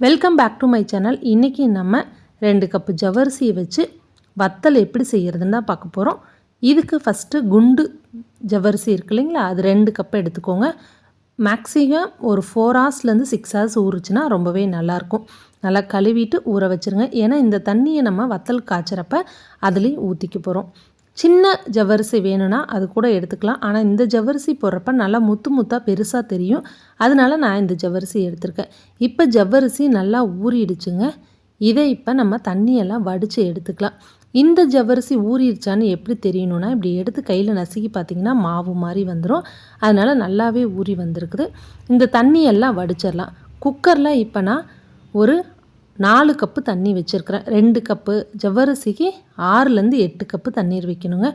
Welcome back to my channel இன்றைக்கி நம்ம ரெண்டு கப்பு ஜவரிசியை வச்சு வத்தல் எப்படி செய்கிறதுன்னு தான் பார்க்க போகிறோம் இதுக்கு ஃபஸ்ட்டு குண்டு ஜவரிசி இருக்கு இல்லைங்களா? அது ரெண்டு கப் எடுத்துக்கோங்க. மேக்ஸிமம் ஒரு ஃபோர் ஹவர்ஸ்லேருந்து சிக்ஸ் ஹவர்ஸ் ஊறுச்சுன்னா ரொம்பவே நல்லாயிருக்கும். நல்லா கழுவிட்டு ஊற வச்சுருங்க. ஏன்னா இந்த தண்ணியை நம்ம வத்தல் காய்ச்சறப்ப அதுலேயும் ஊற்றிக்க போகிறோம் சின்ன ஜவ்வரிசி வேணும்னா அது கூட எடுத்துக்கலாம். ஆனால் இந்த ஜவ்வரிசி போடுறப்ப நல்லா முத்து முத்தாக பெருசாக தெரியும். அதனால நான் இந்த ஜவ்வரிசி எடுத்திருக்கேன். இப்போ ஜவ்வரிசி நல்லா ஊறிடுச்சுங்க. இதை இப்போ நம்ம தண்ணியெல்லாம் வடித்து எடுத்துக்கலாம். இந்த ஜவ்வரிசி ஊறிடுச்சான்னு எப்படி தெரியணும்னா இப்படி எடுத்து கையில் நசுக்கி பார்த்திங்கன்னா மாவு மாதிரி வந்துடும் அதனால் நல்லாவே ஊறி வந்திருக்குது. இந்த தண்ணியெல்லாம் வடிச்சிடலாம். குக்கரில் இப்போ நான் ஒரு நாலு கப்பு தண்ணி வச்சுருக்கிறேன். ரெண்டு கப்பு ஜவ்வரிசிக்கு ஆறுலேருந்து எட்டு கப்பு தண்ணீர் வைக்கணுங்க.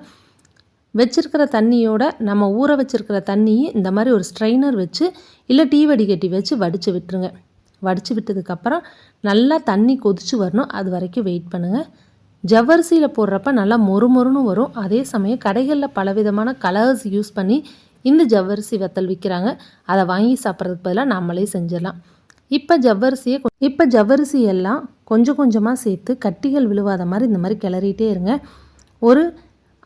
வச்சுருக்கிற தண்ணியோட நம்ம ஊற வச்சுருக்கிற தண்ணியை இந்த மாதிரி ஒரு ஸ்ட்ரைனர் வச்சு இல்லை டீ வடிகட்டி வச்சு வடித்து விட்டுருங்க. வடித்து விட்டதுக்கப்புறம் நல்லா தண்ணி கொதித்து வரணும். அது வரைக்கும் வெயிட் பண்ணுங்கள் ஜவ்வரிசியில் போடுறப்ப நல்லா மொறு மொறுன்னு வரும். அதே சமயம் கடைகளில் பலவிதமான கலர்ஸ் யூஸ் பண்ணி இந்த ஜவ்வரிசி வத்தல் விற்கிறாங்க அதை வாங்கி சாப்பிட்றதுக்கு பதிலாக நம்மளே செஞ்சிடலாம். இப்போ ஜவ்வரிசியை இப்போ ஜவ்வரிசி எல்லாம் கொஞ்சம் கொஞ்சமாக சேர்த்து கட்டிகள் விழுவாத மாதிரி இந்த மாதிரி கிளறிட்டே இருங்க. ஒரு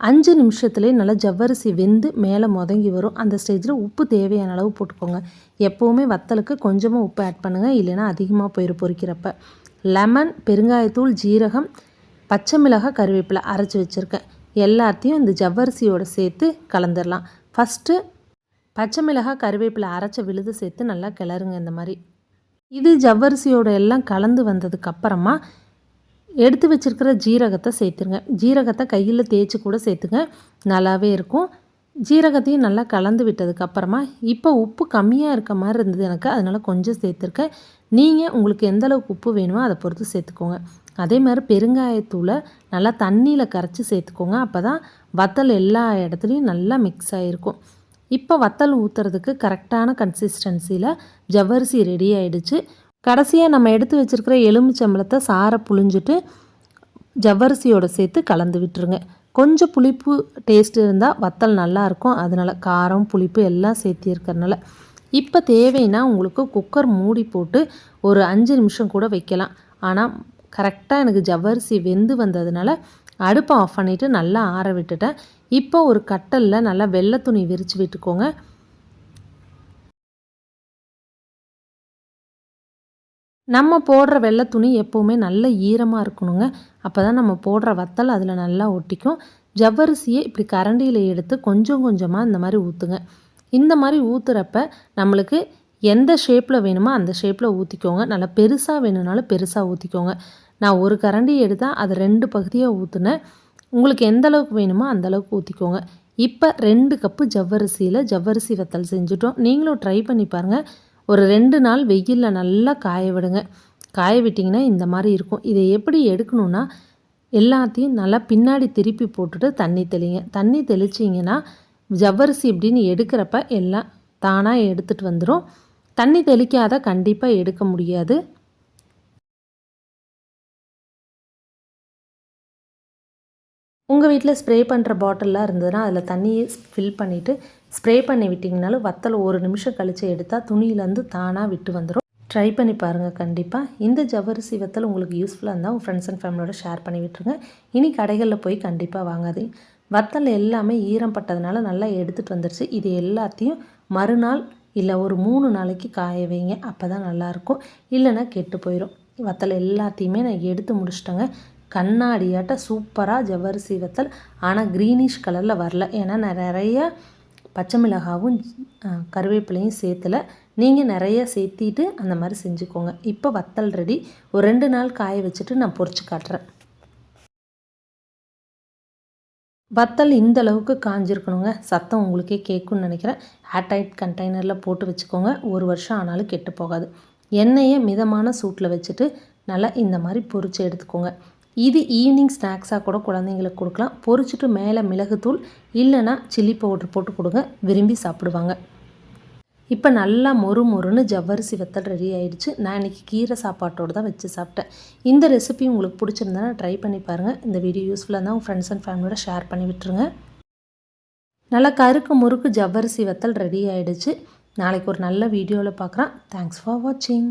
அஞ்சு நிமிஷத்துலேயே நல்லா ஜவ்வரிசி வெந்து மேலே முதங்கி வரும். அந்த ஸ்டேஜில் உப்பு தேவையான அளவு போட்டுக்கோங்க. எப்போவுமே வத்தலுக்கு கொஞ்சமாக உப்பு ஆட் பண்ணுங்கள் இல்லைன்னா அதிகமாக போயிரு பொறிக்கிறப்ப. லெமன் பெருங்காயத்தூள் ஜீரகம் பச்சை மிளகாய் கருவேப்பிலை அரைச்சி வச்சுருக்கேன். எல்லாத்தையும் இந்த ஜவ்வரிசியோடு சேர்த்து கலந்துடலாம் ஃபஸ்ட்டு பச்சை மிளகாய் கருவேப்பிலை அரைச்ச விழுது சேர்த்து நல்லா கிளறுங்க இந்த மாதிரி. இது ஜவ்வரிசியோட எல்லாம் கலந்து வந்ததுக்கு அப்புறமா எடுத்து வச்சுருக்கிற ஜீரகத்தை சேர்த்துருங்க. ஜீரகத்தை கையில் தேய்ச்சி கூட சேர்த்துங்க. நல்லாவே இருக்கும். ஜீரகத்தையும் நல்லா கலந்து விட்டதுக்கப்புறமா இப்போ உப்பு கம்மியாக இருக்க மாதிரி இருந்தது எனக்கு. அதனால் கொஞ்சம் சேர்த்துருக்கேன். நீங்கள் உங்களுக்கு எந்த அளவுக்கு உப்பு வேணுமோ அதை பொறுத்து சேர்த்துக்கோங்க. அதே மாதிரி பெருங்காயத்தூளை நல்லா தண்ணியில் கரைச்சி சேர்த்துக்கோங்க. அப்போ தான் வத்தல் எல்லா இடத்துலையும் நல்லா மிக்ஸ் ஆகிருக்கும் இப்போ வத்தல் ஊற்றுறதுக்கு கரெக்டான கன்சிஸ்டன்சியில் ஜவ்வரிசி ரெடி ஆகிடுச்சு கடைசியாக நம்ம எடுத்து வச்சுருக்கிற எலுமிச்சம்பளத்தை சாரை புழிஞ்சிட்டு ஜவ்வரிசியோடு சேர்த்து கலந்து விட்டுருங்க. கொஞ்சம் புளிப்பு டேஸ்ட் இருந்தால் வத்தல் நல்லாயிருக்கும் அதனால் காரம் புளிப்பு எல்லாம் சேர்த்திருக்கிறதுனால இப்போ தேவைன்னா உங்களுக்கு குக்கர் மூடி போட்டு ஒரு அஞ்சு நிமிஷம் கூட வைக்கலாம். ஆனால் கரெக்டாக எனக்கு ஜவ்வரிசி வெந்து வந்ததுனால அடுப்பை ஆஃப் பண்ணிவிட்டு நல்லா ஆற விட்டுட்டேன். இப்போ ஒரு கட்டலில் நல்லா வெள்ளை துணி விரித்து விட்டுக்கோங்க. நம்ம போடுற வெள்ளை துணி எப்போவுமே நல்ல ஈரமாக இருக்கணுங்க. அப்போ தான் நம்ம போடுற வத்தல் அதில் நல்லா ஒட்டிக்கும். ஜவ்வரிசியை இப்படி கரண்டியில் எடுத்து கொஞ்சம் கொஞ்சமாக இந்த மாதிரி ஊற்றுங்க இந்த மாதிரி ஊற்றுறப்ப நம்மளுக்கு எந்த ஷேப்பில் வேணுமோ அந்த ஷேப்பில் ஊற்றிக்கோங்க நல்லா பெருசாக வேணும்னாலும் பெருசாக ஊற்றிக்கோங்க நான் ஒரு கரண்டி எடுத்தால் அதை ரெண்டு பகுதியாக ஊற்றுனேன் உங்களுக்கு எந்த அளவுக்கு வேணுமோ அந்த அளவுக்கு ஊற்றிக்கோங்க இப்போ ரெண்டு கப்பு ஜவ்வரிசியில் ஜவ்வரிசி வத்தல் செஞ்சுட்டோம். நீங்களும் ட்ரை பண்ணி பாருங்கள் ஒரு ரெண்டு நாள் வெயிலில் நல்லா காய விடுங்க. காய விட்டிங்கன்னா இந்த மாதிரி இருக்கும். இதை எப்படி எடுக்கணுன்னா எல்லாத்தையும் நல்லா பின்னாடி திருப்பி போட்டுட்டு தண்ணி தெளிங்க. தண்ணி தெளிச்சிங்கன்னா ஜவ்வரிசி இப்படின்னு எடுக்கிறப்ப எல்லாம் தானாக எடுத்துகிட்டு வந்துடும் தண்ணி தெளிக்காத கண்டிப்பாக எடுக்க முடியாது. உங்கள் வீட்டில் ஸ்ப்ரே பண்ணுற பாட்டில்லாம் இருந்ததுன்னா அதில் தண்ணியை ஃபில் பண்ணிவிட்டு ஸ்ப்ரே பண்ணி விட்டிங்கனாலும் வத்தல் ஒரு நிமிஷம் கழித்து எடுத்தால் துணியிலேருந்து தானாக விட்டு வந்துடும் ட்ரை பண்ணி பாருங்கள் கண்டிப்பாக இந்த ஜவ்வரிசி வத்தல் உங்களுக்கு யூஸ்ஃபுல்லாக இருந்தால் உங்கள் ஃப்ரெண்ட்ஸ் அண்ட் ஃபேமிலியோட ஷேர் பண்ணி விட்டுருங்க. இனி கடைகளில் போய் கண்டிப்பாக வாங்காதீங்க வத்தல் எல்லாமே ஈரம் பட்டதுனால நல்லா எடுத்துகிட்டு வந்துருச்சு. இது எல்லாத்தையும் மறுநாள் இல்லை ஒரு மூணு நாளைக்கு காய வைங்க. அப்போ தான் நல்லாயிருக்கும் இல்லைன்னா கெட்டு போயிடும் வத்தல் எல்லாத்தையுமே நான் எடுத்து முடிச்சிட்டேங்க. கண்ணாடியாட்ட சூப்பராக ஜவ்வரிசி வத்தல். ஆனால் க்ரீனிஷ் கலரில் வரல. ஏன்னா நான் நிறைய பச்சை மிளகாவும் கருவேப்பிலையும் சேர்த்துல நீங்கள் நிறைய சேர்த்திட்டு அந்த மாதிரி செஞ்சுக்கோங்க. இப்போ வத்தல் ரெடி ஒரு ரெண்டு நாள் காய வச்சுட்டு நான் பொறிச்சு காட்டுறேன். வத்தல் இந்த அளவுக்கு காஞ்சிருக்கணுங்க. சத்தம் உங்களுக்கே கேட்குன்னு நினைக்கிறேன். ஏர்டைட் கண்டெய்னரில் போட்டு வச்சுக்கோங்க. ஒரு வருஷம் ஆனாலும் கெட்டு போகாது. எண்ணெயை மிதமான சூட்டில் வச்சுட்டு நல்லா இந்த மாதிரி பொறிச்சு எடுத்துக்கோங்க. இது ஈவினிங் ஸ்நாக்ஸாக கூட குழந்தைங்களுக்கு கொடுக்கலாம். பொறிச்சிட்டு மேலே மிளகுத்தூள் இல்லைன்னா சில்லி பவுடர் போட்டு கொடுங்க. விரும்பி சாப்பிடுவாங்க. இப்போ நல்லா மொறு மொறுன்னு ஜவ்வரிசி வத்தல் ரெடி ஆயிடுச்சு. நான் இன்றைக்கி கீரை சாப்பாட்டோடு தான் வச்சு சாப்பிட்டேன். இந்த ரெசிபி உங்களுக்கு பிடிச்சிருந்தா ட்ரை பண்ணி பாருங்கள் இந்த வீடியோ யூஸ்ஃபுல்லாக இருந்தால் உங்கள் ஃப்ரெண்ட்ஸ் அண்ட் ஃபேமிலியோட ஷேர் பண்ணி விட்டுருங்க. நல்லா கருக்கு முறுக்கு ஜவ்வரிசி வத்தல் ரெடி ஆயிடுச்சு. நாளைக்கு ஒரு நல்ல வீடியோவில் பார்க்குறேன் தேங்க்ஸ் ஃபார் வாட்சிங்